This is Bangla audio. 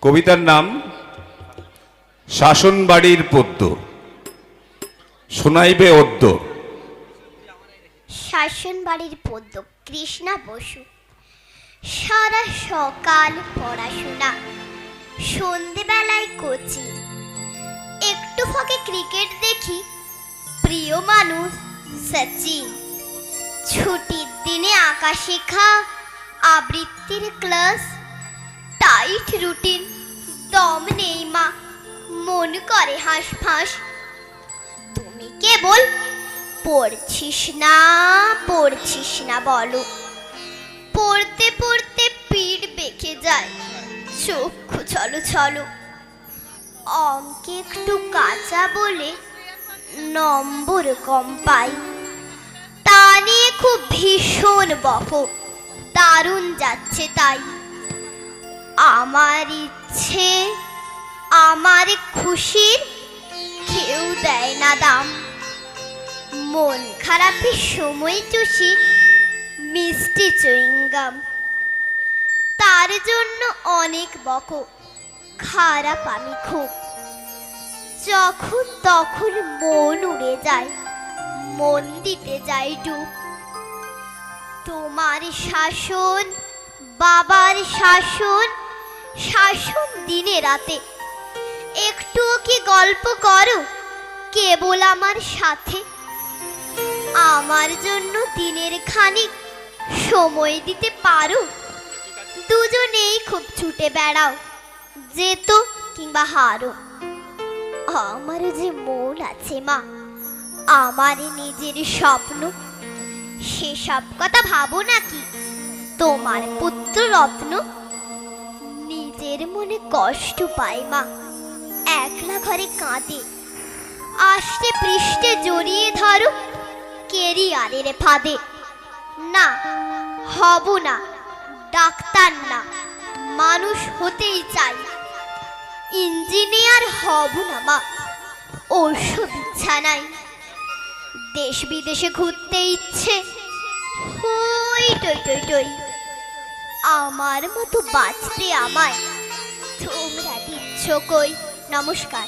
কবিতার নাম শাসনবাড়ির পদ্য। শোনাইবে অদ্য। শাসন বাড়ির পদ্য, কৃষ্ণা বসু। সারা সকাল পড়াশোনা। সন্ধেবেলায় কোচিং। একটু ফাঁকে ক্রিকেট দেখি। প্রিয় মানুষ সচিন। ছুটির দিনে আঁকা শেখা। আবৃত্তির ক্লাস। Tight routine. দম নেই মা, মন করে হাঁসফাঁস। তুমি কেবল পড়ছিস না পড়ছিস না বলো। পড়তে পড়তে পিঠ বেঁকে যায়, চক্ষু চলো চলো অঙ্কে একটু কাঁচা বলে নম্বর কম পাই। তা নিয়ে খুব ভীষণ বক, দারুণ যাচ্ছে তাই। আমার ইচ্ছে, আমার খুশির কেউ দেয় না দাম। মন খারাপের সময় চুষি মিষ্টি চুইংগাম। তার জন্য অনেক বক, খারাপ আমি খুব। যখন তখন মন উড়ে যায়, মন দিতে যাই ডুব। তোমার শাসন, বাবার শাসন শাসন দিনে রাতে। একটুও কি গল্প করো? কেবল আমার সাথে। আমার জন্য দিনের খানিক সময় দিতে পারো? দুজনেই খুব ছুটে বেড়াও, যেত কিংবা হারো। আমার যে মন আছে মা আমার নিজের স্বপ্ন। সেসব কথা ভাবো নাকি? তোমার পুত্র রত্ন নিজের মনে কষ্ট পায় মা। একলা ঘরে কাঁদে। আষ্টে পৃষ্ঠে জড়িয়ে ধরো, কেরিয়ারের ফাঁদে। না, হব না, ডাক্তার না, মানুষ হতেই চাই। ইঞ্জিনিয়ার হব না মা ওসব ইচ্ছা নাই। দেশ বিদেশে ঘুরতে ইচ্ছে, হই টই টই টই। আমার মতো বাঁচতে আমায় তোমরা দিচ্ছ কই? নমস্কার।